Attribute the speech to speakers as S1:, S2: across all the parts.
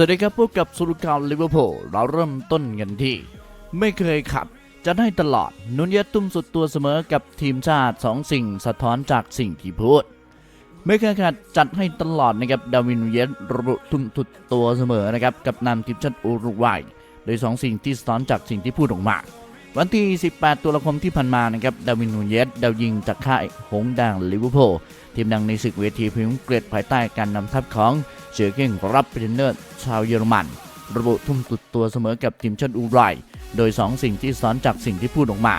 S1: สวัสดีครับพบกับสุรการลิเวอร์พูลเราเริ่มต้นกันที่ ไม่เคยขัดจะได้ตลอดนุนเยตุ้มสุดตัวเสมอกับทีมชาติสองสิ่งสะท้อนจากสิ่งที่พูด ไม่เคยขัดจัดให้ตลอดนะครับดาวินนูเยสระบุทุ่มสุดตัวเสมอนะครับกับนำทีมชาติอุรุกวัยโดยสองสิ่งที่สะท้อนจากสิ่งที่พูดออกมา วันที่ 18 ตุลาคมที่ผ่านมานะครับดาวินนูเยสดาวยิงจากค่ายหงส์แดงลิเวอร์พูลทีมดังในศึกเวทีพรีเมียร์อังกฤษภายใต้การนำทัพของ เชอเก้งรับเปนเนอร์ชาวเยอรมัน ระบุทุ่มตุดตัวเสมอกับทีมชาติอุรุกวัยโดย 2 สิ่งที่สอนจากสิ่งที่พูดออกมา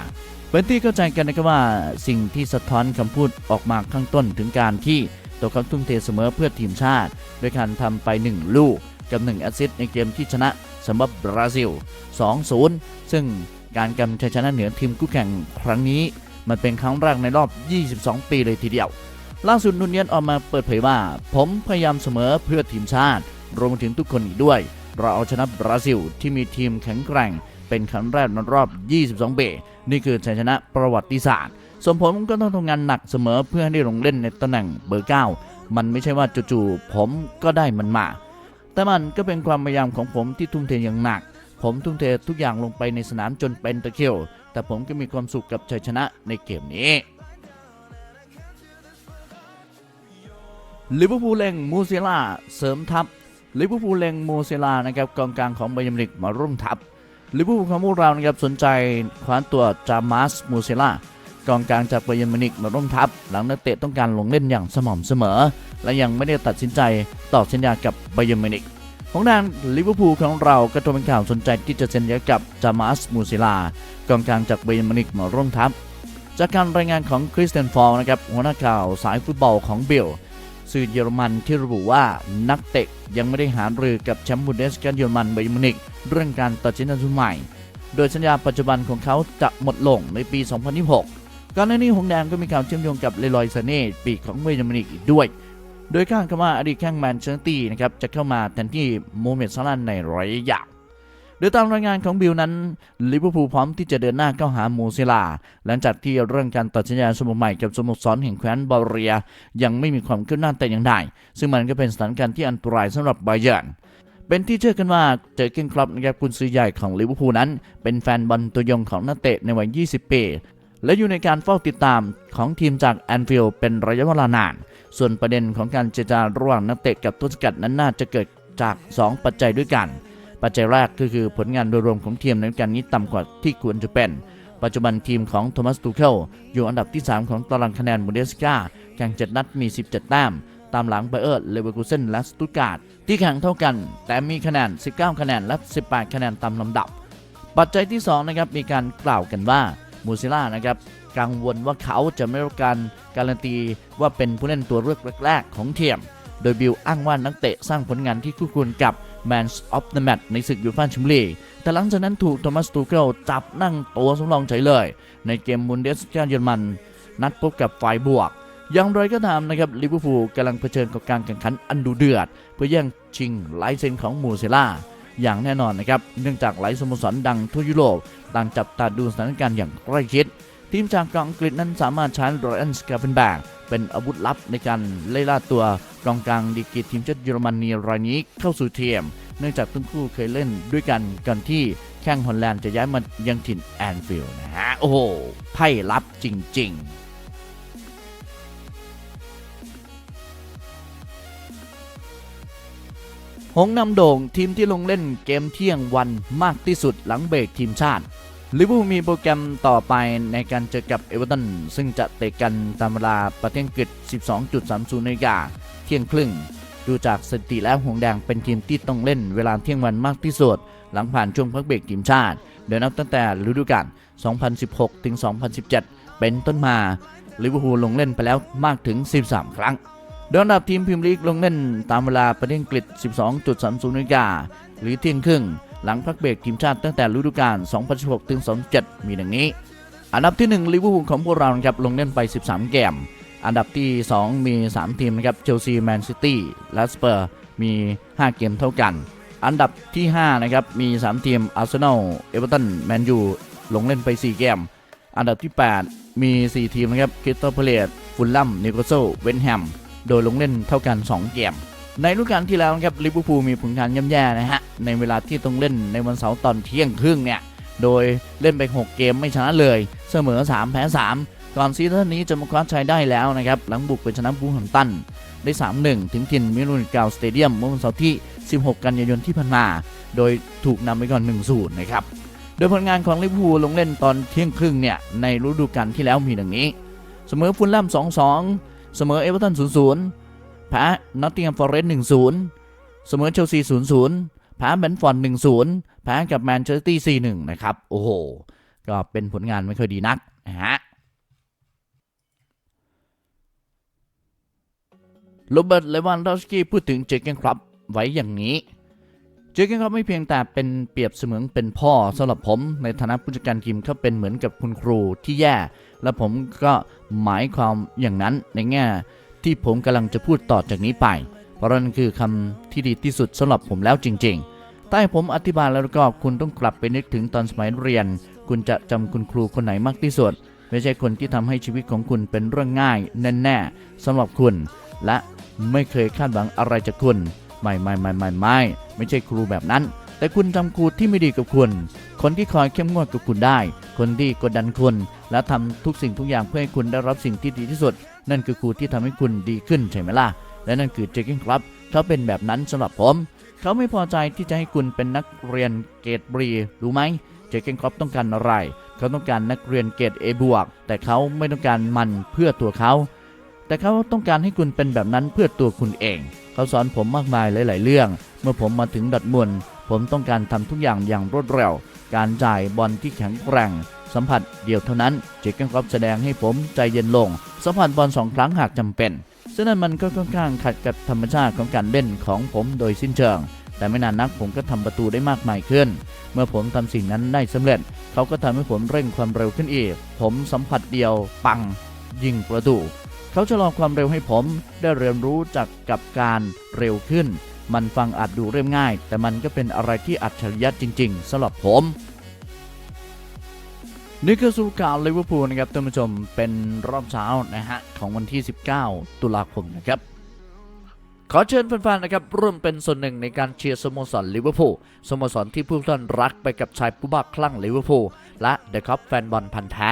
S1: เป็นที่เข้าใจกันนะครับว่าสิ่งที่สะท้อนคำพูดออกมาข้างต้นถึงการที่ตัวเขาทุ่มเทเสมอเพื่อทีมชาติ ด้วยการทำไป 1 ลูกกับ1แอสซิสต์ในเกมที่ชนะสำหรับบราซิล 2-0 ซึ่งการกำชัยชนะเหนือทีมคู่แข่งครั้งนี้ มันเป็นครั้งแรกในรอบ 22 ปีเลยทีเดียว ล่าสุดนุนเนียนออกมาเปิดเผยว่า ผมพยายามเสมอเพื่อทีมชาติ รวมถึงทุกคนอีกด้วย เราเอาชนะบราซิลที่มีทีมแข็งแกร่ง เป็นครั้งแรกในรอบ 22ปีนี่คือชัยชนะประวัติศาสตร์ส่วนผมก็ต้องทำงานหนักเสมอเพื่อให้ได้ลงเล่นในตำแหน่งเบอร์ 9 มันไม่ใช่ว่าจู่ๆผมก็ได้มันมา แต่มันก็เป็นความพยายามของผมที่ทุ่มเทอย่างหนัก ผมทุ่มเททุกอย่างลงไปในสนามจนเป็นตะเคริวแต่ผมก็มีความสุขกับชัยชนะในเกมนี้ ลิเวอร์พูลเล็งมูเซล่าเสริมทัพลิเวอร์พูลเล็งมูเซล่านะครับกองกลางของไบยร์นมิวนิกมาร่วมทัพลิเวอร์พูลของพวกเรานะครับสนใจคว้าตัวจามาสมูเซล่ากองกลางจากไบเยร์นมิวนิกมาร่วมทัพ หลังนักเตะต้องการลงเล่นอย่างสม่ำเสมอ และยังไม่ได้ตัดสินใจต่อสัญญากับไบเยร์นมิวนิกของด้านลิเวอร์พูลของเราก็ตัวเป็นข่าวสนใจที่จะเซ็นสัญญากับจามาสมูเซล่ากองกลางจากไบเยร์นมิวนิกมาร่วมทัพ จากการรายงานของคริสเตนฟอลนะครับหัวหน้าข่าวสายฟุตบอลของเบล สื่อเยอรมันที่ระบุว่านักเตะยังไม่ได้หารือกับแชมป์บุนเดสกันเยอรมันไบเยร์นมิวนิกเรื่องการตัดสินใจใหม่ โดยสัญญาปัจจุบันของเขาจะหมดลงในปี 2026ก่อนหน้านี้หงแดงก็มีข่าวเชื่อมโยงกับเลลอยซาเน่ปีกของไบเยร์นมิวนิกอีกด้วย โดยคาดกันว่าอดีตแข้งแมนเชสเตอร์นะครับจะเข้ามาแทนที่โมเมดซาลาห์ในระยะยาว โดยตามรายงานของบิลนั้นลิเวอร์พูลพร้อมที่จะเดินหน้าเข้าหามูซิลา หลังจากที่เรื่องการตัดสัญญาสมสรใหม่กับสโมสรแห่งแคว้นบาเรีย ยังไม่มีความคืบหน้าแต่อย่างใดซึ่งมันก็เป็นสถานการณ์ที่อันตรายสำหรับไบเยิร์นเป็นที่เชื่อกันว่าเจอเกนคลับนะครับกุนซือใหญ่ของลิเวอร์พูลนั้น เป็นแฟนบอลตัวยงของนักเตะในวัย 20 ปี และอยู่ในการเฝ้าติดตามของทีมจากแอนฟิลด์เป็นระยะเวลานาน ส่วนประเด็นของการเจรจาระหว่างนักเตะกับต้นสกัดนั้นน่าจะเกิดจาก 2 ปัจจัยด้วยกัน ปัจจัยแรกก็คือผลงานโดยรวมของทีมในการนี้ต่ำกว่าที่ควรจะเป็น ปัจจุบันทีมของโทมัสตูเคิลอยู่อันดับที่ 3 ของตารางคะแนนบูเดสกาแข่ง 7 นัดมี 17 แต้ม ตามหลังไบเออร์เลเวอร์คูเซนและสตุตการ์ดที่แข่งเท่ากัน แต่มีคะแนน 19 คะแนนและ 18 คะแนนตามลำดับ ปัจจัยที่2นะครับมีการกล่าวกันว่ามูซิล่านะครับกังวลว่าเขาจะไม่รับการการันตีว่าเป็นผู้เล่นตัวเลือกแรก ๆ ของทีม โดยบิลอ้างว่านักเตะสร้างผลงานที่คู่ควรกับ Man of the Match ในศึกยูฟ่าแชมเปี้ยนลีกแต่หลังจากนั้นถูกโทมัสตูเกลจับนั่งตัวสำรองเฉยเลย ในเกมบุนเดสกาเยอรมัน นัดพบกับฝ่ายบวก อย่างไรก็ตามนะครับลิเวอร์พูลกำลังเผชิญกับการแข่งขันอันดุเดือด เพื่อแย่งชิงลายเซ็นของมูเซล่าอย่างแน่นอนนะครับเนื่องจากหลายสโมสรดังทั่วยุโรปต่างจับตาดูสถานการณ์อย่างใกล้ชิด ทีมจากอังกฤษนั้นสามารถใช้โรอันสกาเฟนแบก เป็นอาวุธลับในการไล่ล่าตัวกองกลางดีกีทีมชาติเยอรมนีรายนี้เข้าสู่ทีมเนื่องจากทั้งคู่เคยเล่นด้วยกันก่อนที่แข้งฮอลแลนด์จะย้ายมายังถิ่นแอนฟิลด์นะฮะ โอ้โห ไพ่ลับจริง ๆหงนำโด่งทีมที่ลงเล่นเกมเที่ยงวันมากที่สุดหลังเบรกทีมชาติ ลิเวอร์พูลมีโปรแกรมต่อไปในการเจอกับเอเวอเรตันซึ่งจะเตะกันตามเวลาประเทศอังกฤษ 12.30นาฬิกาเที่ยงครึ่ง ดูจากสถิติแล้วหงแดงเป็นทีมที่ต้องเล่นเวลาเที่ยงวันมากที่สุด หลังผ่านช่วงพักเบรกทีมชาติโดยนับตั้งแต่ฤดูกาล 2016 ถึง 2017 เป็นต้นมาลิเวอร์พูลลงเล่นไปแล้วมากถึง 13 ครั้งโดยอันดับทีมพรีเมียร์ลีกลงเล่นตามเวลาประเทศอังกฤษ 12.30นาฬิกาหรือเที่ยงครึ่ง หลังพักเบรกทีมชาติตั้งแต่ฤดูกาล 2016 ถึง 2017 มีดังนี้ อันดับที่ 1 ลิเวอร์พูลของพวกเราครับลงเล่นไป 13 เกม อันดับที่ 2 มี 3 ทีมนะครับ เชลซี แมนซิตี้ และสเปอร์ มี 5 เกมเท่ากัน อันดับที่ 5 นะครับ มี 3 ทีม อาร์เซนอล เอเวอร์ตัน แมนยู ลงเล่นไป 4 เกม อันดับที่ 8 มี 4 ทีมนะครับ คริสตัลพาเลตฟุลลัมนิโคลเซเวนแฮม โดยลงเล่นเท่ากัน 2 เกม ในฤดูกาลที่แล้วนะครับลิเวอร์พูลมีผลงานย่ำแย่นะฮะ ในเวลาที่ต้องเล่นในวันเสาร์ตอนเที่ยงครึ่งเนี่ย โดยเล่นไป 6 เกมไม่ชนะเลย เสมอ 3 แพ้ 3 ก่อนซีซั่นนี้จะมาคว้าชัยได้แล้วนะครับ หลังบุกไปชนะบูฮัมตันได้ 3-1 ถึงถิ่นมิลูนิกาสเตเดียมเมื่อวันเสาร์ที่ 16 กันยายนที่ผ่านมา โดยถูกนำไปก่อน 1-0 นะครับ โดยผลงานของลิเวอร์พูลลงเล่นตอนเที่ยงครึ่งเนี่ยในฤดูกาลที่แล้วมีดังนี้ เสมอฟุลแลม2-2 เสมอเอเวอร์ตัน0-0 แพ้นอตติงแฮมฟอร์เรสต์1-0เสมอเชลซี0-0แพ้แบนฟอร์ด1-0แพ้กับแมนเชสเตอร์ซิตี้4-1นะครับ โอ้โห ก็เป็นผลงานไม่ค่อยดีนักนะฮะโรเบิร์ตเลวันดอสกี้พูดถึงเจอร์เกนคลับไว้อย่างนี้ เจอร์เกนคลับไม่เพียงแต่เป็นเปรียบเสมือนเป็นพ่อสำหรับผมในฐานะผู้จัดการทีมเขาเป็นเหมือนกับคุณครูที่แย่ และผมก็หมายความอย่างนั้นในแง่ ที่ผมกำลังจะพูดต่อจากนี้ไป เพราะนั่นคือคำที่ดีที่สุดสำหรับผมแล้วจริง ๆ ใต้ผมอธิบายแล้วก็คุณต้องกลับไปนึกถึงตอนสมัยเรียน คุณจะจำคุณครูคนไหนมากที่สุด ไม่ใช่คนที่ทำให้ชีวิตของคุณเป็นเรื่องง่ายแน่ๆสำหรับคุณ และไม่เคยคาดหวังอะไรจากคุณ ไม่ไม่ไม่ไม่ไม่ไม่ใช่ครูแบบนั้น แต่คุณจำครูที่ไม่ดีกับคุณ คนที่คอยเข้มงวดกับคุณได้ คนที่กดดันคุณ และทำทุกสิ่งทุกอย่างเพื่อให้คุณได้รับสิ่งที่ดีที่สุด นั่นคือครูที่ทำให้คุณดีขึ้นใช่ไหมล่ะ และนั่นคือเจคกิ้งครับเขาเป็นแบบนั้นสำหรับผม เขาไม่พอใจที่จะให้คุณเป็นนักเรียนเกรดบรีรู้ไหมเจคกิ้งครับต้องการอะไร เขาต้องการนักเรียนเกรด A บวกแต่เขาไม่ต้องการมันเพื่อตัวเขา แต่เขาต้องการให้คุณเป็นแบบนั้นเพื่อตัวคุณเอง เขาสอนผมมากมายหลาย ๆ เรื่อง เมื่อผมมาถึงดัดมุนผมต้องการทำทุกอย่างอย่างรวดเร็ว การจ่ายบอลที่แข็งแกร่ง สัมผัสเดียวเท่านั้น เจคเกนครอปแสดงให้ผมใจเย็นลง สัมผัสบอลสองครั้งหากจำเป็น ซึ่งนั่นมันก็ค่อนข้างขัดกับธรรมชาติของการเล่นของผมโดยสิ้นเชิง แต่ไม่นานนักผมก็ทำประตูได้มากมายขึ้น เมื่อผมทำสิ่งนั้นได้สำเร็จ เขาก็ทำให้ผมเร่งความเร็วขึ้นอีก ผมสัมผัสเดียวปัง ยิงประตู เขาชะลอความเร็วให้ผมได้เรียนรู้จากกับการเร็วขึ้น มันฟังอาจดูเรียบง่าย แต่มันก็เป็นอะไรที่อัจฉริยะจริง ๆสำหรับผมนี่คือสุการลิเวอร์พูลนะครับท่านผู้ชมเป็นรอบเช้านะฮะของวันที่ 19 ตุลาคมนะครับขอเชิญแฟนๆนะครับร่วมเป็นส่วนหนึ่งในการเชียร์สโมสรลิเวอร์พูลสโมสรที่ผู้ท่านรักไปกับชายผู้บ้าคลั่งลิเวอร์พูลและเดอะคัพแฟนบอลพันธ์แท้